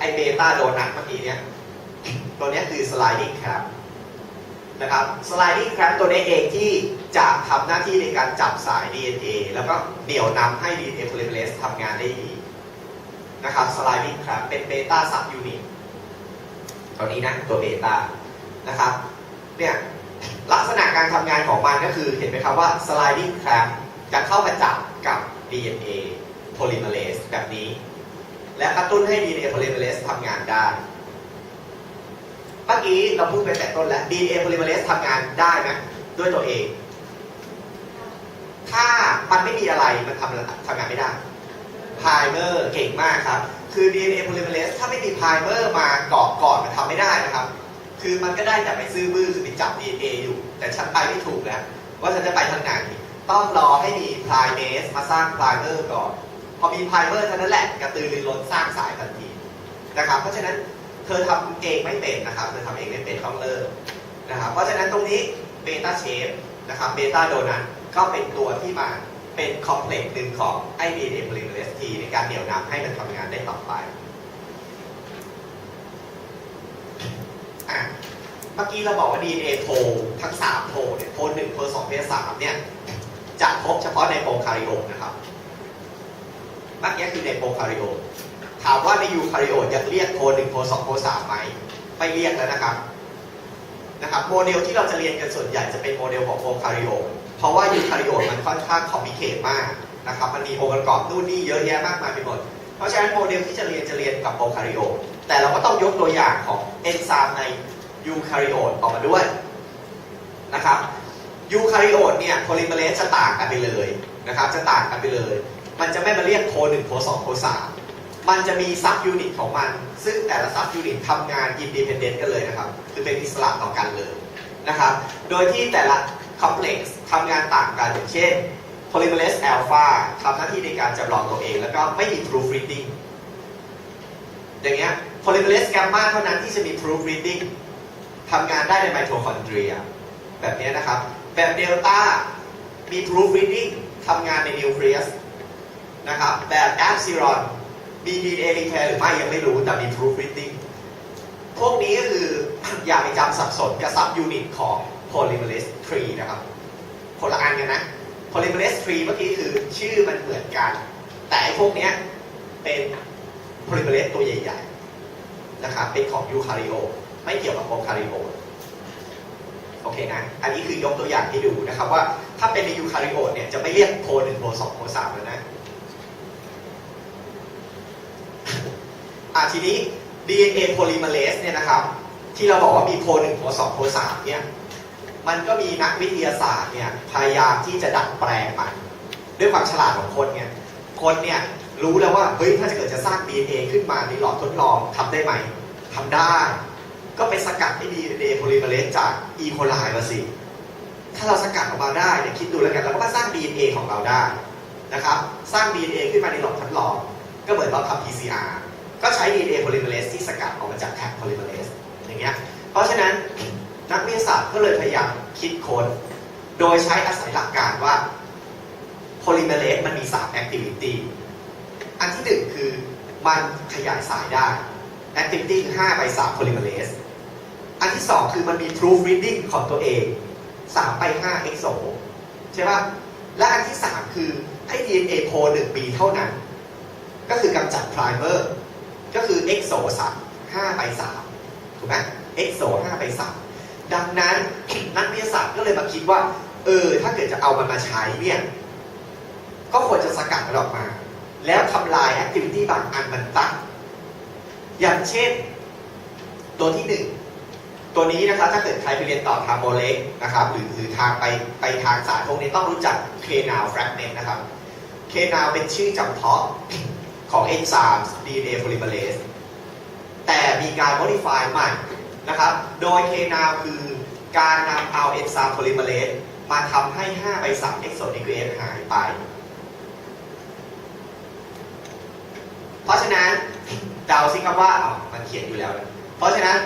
ไอเบต้าโดนัทเมื่อกี้เนี่ยตัวนี้คือ sliding clamp นะครับ sliding clamp ตัวนี้เองที่จะทำหน้าที่ในการจับสาย DNA แล้วก็เหนี่ยวนำให้ DNA polymerase ทำงานได้ดีนะครับ sliding clamp เป็นเบต้า sub unit ตัวนี้นะตัวเบต้านะครับเนี่ยลักษณะการทำงานของมันก็คือเห็นไหมครับว่า sliding clamp จะเข้ามาจับกับ DNA polymerase แบบนี้ และกระตุ้นให้ DNA polymerase ทำงานได้ เมื่อกี้เราพูดไปแต่ต้นแล้ว DNA polymerase ทำงานได้ไหมด้วยตัวเอง ถ้ามันไม่มีอะไรมันทำทำงานไม่ได้ไพรเมอร์เก่งมากครับ คือ DNA polymerase ถ้าไม่มีไพรเมอร์มาเกาะก่อนมันทำไม่ได้นะครับ คือมันก็ได้แต่ไปซื้อบื้อคือไปจับ DNA อยู่ แต่ฉันไปไม่ถูกแล้วว่าฉันจะไปทางไหนต้องรอให้มีไพรเมสมาสร้างไพรเมอร์ก่อน พอมีไพเมอร์เท่านั้นแหละกระตือรือร้นสร้างสายทันทีนะครับ เพราะฉะนั้นเธอทำเองไม่เป็นนะครับเธอทำเองไม่เป็นต้องเลิกนะครับเพราะฉะนั้นตรงนี้เบต้าเชฟนะครับเบต้าโดนัทก็เป็นตัวที่มาเป็นคอมเพล็กซ์หนึ่งของไอ DNA polymerase T ในการเหนี่ยวนำให้มันทำงานได้ต่อไปเมื่อกี้เราบอกว่า DNA โพทั้ง 3 โพเนี่ยโพล1โพล2โพล3เนี่ยจะพบเฉพาะในโปรคาริโอตนะครับ เมื่อกี้คือในโปรคาริโอตถามว่าในยูคาริโอตยังเรียกโพล1โพล2โพล3ไหมไม่เรียกแล้วนะครับนะครับโมเดลที่เราจะเรียนกันส่วนใหญ่จะเป็นโมเดลของโปรคาริโอตเพราะว่ายูคาริโอตมันค่อนข้างคอมพิเคทมากนะครับมันมีองค์ประกอบนู่นนี่เยอะแยะมากมายไปหมดเพราะฉะนั้นโมเดลที่จะเรียนจะเรียนกับโปรคาริโอตแต่เราก็ต้องยกตัวอย่างของเอนไซม์ในยูคาริโอตออกมาด้วยนะครับยูคาริโอตเนี่ยโพลิเมเรสจะต่างกันไปเลยนะครับจะต่างกันไปเลย มันจะไม่มาเรียกโค1โค2โค3มันจะมีซับยูนิตของมัน ซึ่งแต่ละซับยูนิตทำงานอินดิเพนเดนต์กันเลยนะครับ คือเป็นอิสระต่อกันเลยนะครับ โดยที่แต่ละคอมเพล็กซ์ทำงานต่างกันอย่างเช่น polymerase alpha ทำหน้าที่ในการจำลองตัวเอง แล้วก็ไม่มี proofreading อย่างเงี้ย polymerase gamma เท่านั้นที่จะมี proofreading ทำงานได้ในไมโทคอนเดรีย แบบเนี้ยนะครับ แบบเดลต้ามี proofreading ทำงานในนิวเคลียส นะครับแบบแอปซิรอนมี DNA repair หรือไม่ยังไม่รู้แต่มี proofreading พวกนี้ก็คืออย่าไปจำสับสนกับ sub unit ของ polymerase tree นะครับ คนละอันกันนะ polymerase tree เมื่อกี้คือชื่อมันเหมือนกัน แต่ไอพวกนี้เป็น polymerase ตัวใหญ่ๆ นะครับ เป็นของยูคาริโอตไม่เกี่ยวกับโปรคาริโอตโอเคนะ อันนี้คือยกตัวอย่างให้ดูนะครับว่าถ้าเป็นในยูคาริโอตเนี่ยจะไม่เรียกโพหนึ่งโพสองโพสามแล้วนะ อะทีนี้ DNA polymerase เนี่ยนะครับที่เราบอกว่ามีโพหนึ่งโพสองโพสามเนี่ยมันก็มีนักวิทยาศาสตร์เนี่ยพยายามที่จะดัดแปลงมัน ด้วยความฉลาดของคนเนี่ยคนเนี่ยรู้แล้วว่าเฮ้ยถ้าจะเกิดจะสร้าง DNA ขึ้นมาในหลอดทดลองทำได้ไหมทำได้ ก็ไปสกัดไอ้ DNA polymerase จาก E. coli มาสิ ถ้าเราสกัดออกมาได้เนี่ยคิดดูแล้วกันเราก็มาสร้าง DNA ของเราได้นะครับ สร้าง DNA ขึ้นมาในหลอดทดลอง ก็เหมือนเราทำ PCR ก็ใช้ DNA polymerase ที่สกัดออกมาจาก Tag polymerase อย่างเงี้ย เพราะฉะนั้นนักวิทยาศาสตร์ก็เลยพยายามคิดค้น โดยใช้อาศัยหลักการว่า polymerase มันมี 3 activity อันที่หนึ่งคือมันขยายสายได้ activity คือ5ไป3 polymerase อันที่สองคือมันมี proofreading ของตัวเอง 3 ไป5 exo ใช่ปะและอันที่ 3 คือให้ DNA โพ1ปีเท่านั้น ก็คือกำจัด primer ก็คือ exo 3 5ไป3ถูกไหม exo 5ไป3ดังนั้นนักวิทยาศาสตร์ก็เลยมาคิดว่า เออ ถ้าเกิดจะเอามันมาใช้เนี่ย ก็ควรจะสกัดมันออกมา แล้วทำลาย activity บางอันมันตั้งอย่างเช่น ตัวที่หนึ่งตัวนี้นะครับถ้าเกิดใครไปเรียนต่อทางโมเลกนะครับ หรือหรือทางไปไปทางสายพวกนี้ต้องรู้จัก K-now fragment นะครับ K-now เป็นชื่อจำเพาะ ของเอนไซม์ DNA polymerase แต่มีการ modify ใหม่นะครับ โดย K-now คือการนำเอาเอนไซม์ polymerase มาทำให้5ไป3 exonuclease หายไป เพราะฉะนั้นเดาสิครับว่าอ๋อมันเขียนอยู่แล้วนะเพราะฉะนั้น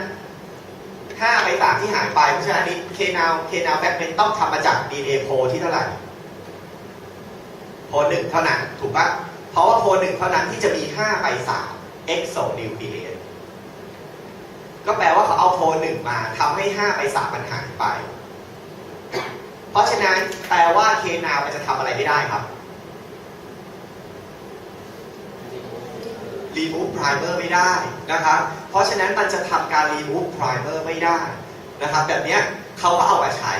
5ไปตามที่หายไป เพราะฉะนั้นนี้ k now k now fragment ต้องทำมาจาก DNA โพลที่เท่าไหร่โพลหนึ่งเท่านั้นถูกปะ เพราะว่าโพลหนึ่งเท่านั้นที่จะมี5ไป exonuclease ก็แปลว่าเขาเอาโพลหนึ่งมาทำให้ 5 ไป 3 มันหายไป เพราะฉะนั้นแปลว่าเคนาวมันจะทำอะไรไม่ได้ครับ remove primer ไม่ได้นะครับ เพราะฉะนั้นมันจะทำการ remove primer ไม่ได้นะครับ แบบนี้เขาก็เอามาใช้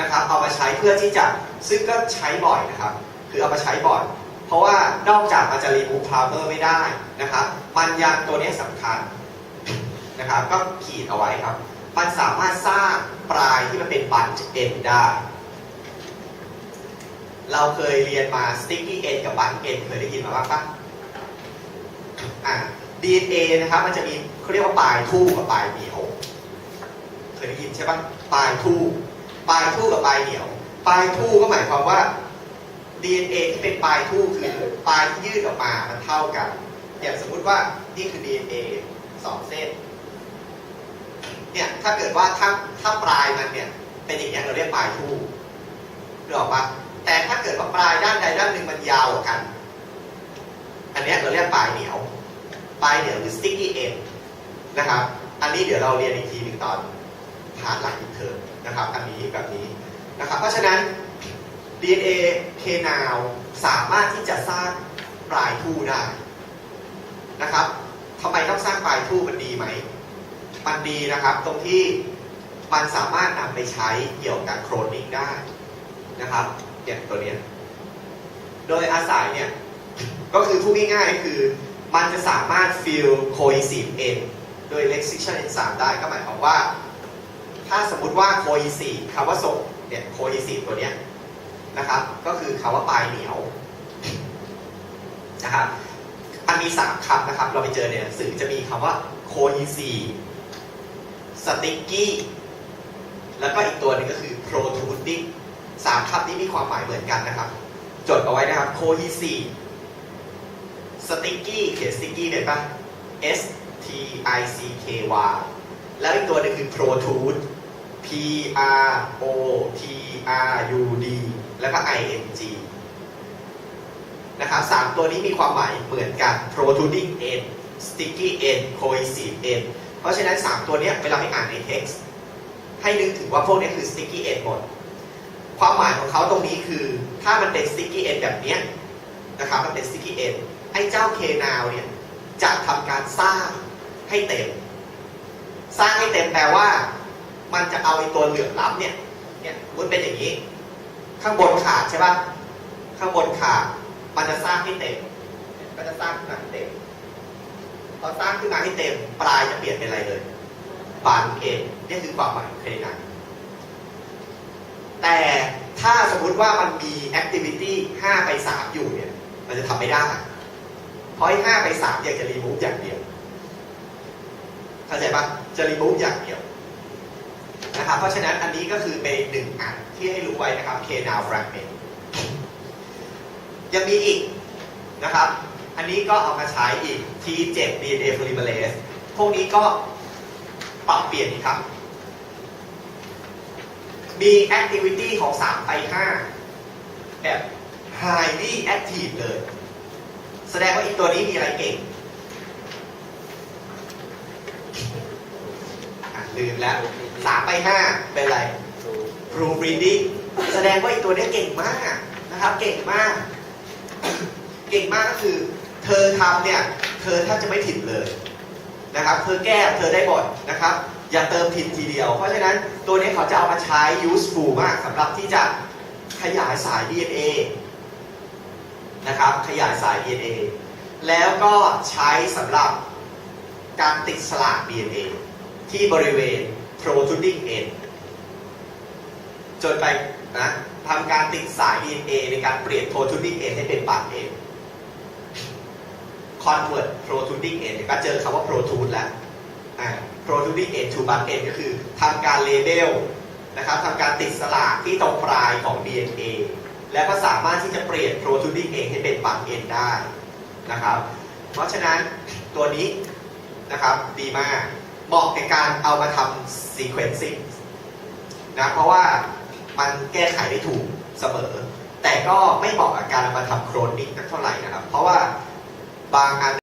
นะครับ เอามาใช้เพื่อที่จะซึ่งก็ใช้บ่อยนะครับ คือเอามาใช้บ่อย เพราะว่านอกจากมันจะ remove primer ไม่ได้นะครับ มันยังตัวนี้สำคัญนะครับ ก็ขีดเอาไว้ครับ มันสามารถสร้างปลายที่มันเป็นบันเอ็นได้ เราเคยเรียนมา sticky end กับ bunt end เคยได้ยินมาบ้างปะอ่า DNA นะครับมันจะมีเขาเรียกว่าปลายทู่กับปลายเหนียวเคยได้ยินใช่ปะปลายทู่ปลายทู่กับปลายเหนียว ปลายทู่ก็หมายความว่า DNA ที่เป็นปลายทู่คือปลายที่ยืดออกมา มันเท่ากัน อย่างสมมุติว่านี่คือ DNA สองเส้น เนี่ยถ้าเกิดว่าถ้าถ้าปลายมันเนี่ยเป็นอย่างนี้เราเรียกปลายทู่นึกออกปะแต่ถ้าเกิดว่าปลายด้านใดด้านหนึ่งมันยาวกว่ากัน อันนี้เราเรียกปลายเหนียว ปลายเหนียวคือ sticky end นะครับ อันนี้เดี๋ยวเราเรียนอีกทีหนึงตอนพาร์ทหลังอีกเทอมนะครับ อันนี้แบบนี้นะครับ เพราะฉะนั้น DNA canal สามารถที่จะสร้างปลายทู่ได้นะครับทำไมต้องสร้างปลายทู่มันดีไหม มันดีนะครับตรงที่มันสามารถนำไปใช้เกี่ยวกับโครนนิ่งได้นะครับอย่างตัวเนี้ยโดยอาศัยเนี่ย ก็คือพูดง่ายๆคือ มันจะสามารถ fill cohesive end โดย restriction enzyme ได้ก็หมายความว่า ถ้าสมมุติว่า cohesive คำว่าส่งเนี่ย cohesive ตัวเนี้ย นะครับ ก็คือคำว่าปลายเหนียวนะครับอันมีสามคำนะครับ เราไปเจอในหนังสือจะมีคำว่า cohesive sticky แล้วก็อีกตัวหนึงก็คือ protruding สามคำนี้มีความหมายเหมือนกันนะครับ จดเอาไว้นะครับ cohesive sticky เขียน sticky เป็นปะ S T I C K Y แล้วอีกตัวหนึงคือ protrude P R O T R U D แล้วก็ I N G นะครับสามตัวนี้มีความหมายเหมือนกัน protruding end sticky end cohesive end เพราะฉะนั้นสามตัวนี้เวลาไปอ่านใน text ให้นึกถึงว่าพวกนี้คือ sticky end หมด ความหมายของเขาตรงนี้คือ ถ้ามันเป็น sticky end แบบนี้นะครับมันเป็น sticky end ไอ้เจ้า k now เนี่ยจะทำการสร้างให้เต็ม สร้างให้เต็มแปลว่า มันจะเอาไอ้ตัวเหลืองล้ำเนี่ยเนี่ยมันเป็นอย่างนี้ ข้างบนขาดใช่ปะข้างบนขาด มันจะสร้างให้เต็ม ก็จะสร้างขึ้นมาให้เต็ม พอสร้างขึ้นมาให้เต็ม ปลายจะเปลี่ยนเป็นอะไรเลย บานเองนี่คือความหมายของเคนแต่ถ้าสมมุติว่ามันมีแอคทิวิตี้5ไป 3 อยู่เนี่ย มันจะทำไม่ได้ เพราะไอ้5ไป 3 อยากจะรีมูฟอย่างเดียว เข้าใจปะจะรีมูฟอย่างเดียว นะครับเพราะฉะนั้นอันนี้ก็คือเป็นหนึ่งอันที่ให้รู้ไว้นะครับ K now fragment ยังมีอีกนะครับ อันนี้ก็เอามาใช้อีก T7 DNA polymerase พวกนี้ก็ปรับเปลี่ยนครับ มีแอคทิวิตี้ของ 3 ไป 5 แบบ highly active เลย แสดงว่าอีกตัวนี้มีอะไรเก่งอะลืมแล้ว 3ไป5เป็นอะไร proof reading แสดงว่าอีตัวนี้เก่งมากนะครับ เก่งมาก เก่งมากก็คือ เธอทำเนี่ย เธอแทบจะไม่ผิดเลยนะครับ เธอแก้เธอได้หมดนะครับ อย่าเติมผิดทีเดียว เพราะฉะนั้นตัวนี้เขาจะเอามาใช้ useful มากสำหรับที่จะขยายสาย DNA นะครับ ขยายสาย DNA แล้วก็ใช้สำหรับการติดสลาก DNA ที่บริเวณ protruding end จนไปนะทำการติดสาย DNA ในการเปลี่ยน protruding end ให้เป็นบาด end convert protruding end เดี๋ยก็เจอคำว่า protrude แล้วอ่า protruding end to bud end ก็คือทำการเลเบลนะครับทำการติดสลากที่ตรงปลายของ DNA แล้วก็สามารถที่จะเปลี่ยน protruding end ให้เป็น bud end ได้นะครับ เพราะฉะนั้นตัวนี้นะครับดีมาก เหมาะกับการเอามาทำ sequencing นะเพราะว่ามันแก้ไขได้ถูกเสมอ แต่ก็ไม่เหมาะกับการเอามาทำโครนนิ่งนักเท่าไหร่นะครับ เพราะว่าบางอัน